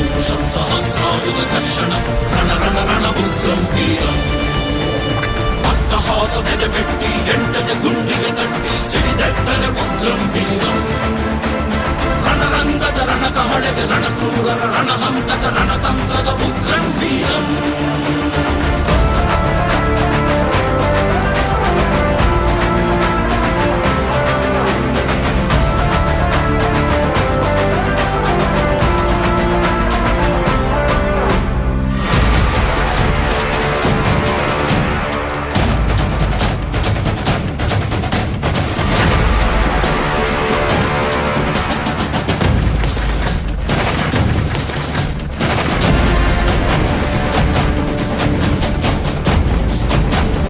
ಮಾರುತ ಘರ್ಷಣ ರಣ ರಣ ರಣ ಉಗ್ರಂ ವೀರಂ ಅಟ್ಟಹಾಸದೆದೆ ಬೆಟ್ಟಿ ಎಂಟದೆ ಗುಂಡಿಗೆ ತಟ್ಟಿ ಸಿಡಿದೆಟ್ಟರೆ ಉಗ್ರಂ ವೀರಂ ರಣರಂಗದ ರಣಕಹಳೆಗೆ ರಣಕ್ರೂರರ ರಣಹಂತಕ ರಣತಂತ್ರದ ಉಗ್ರಂ ವೀರಂ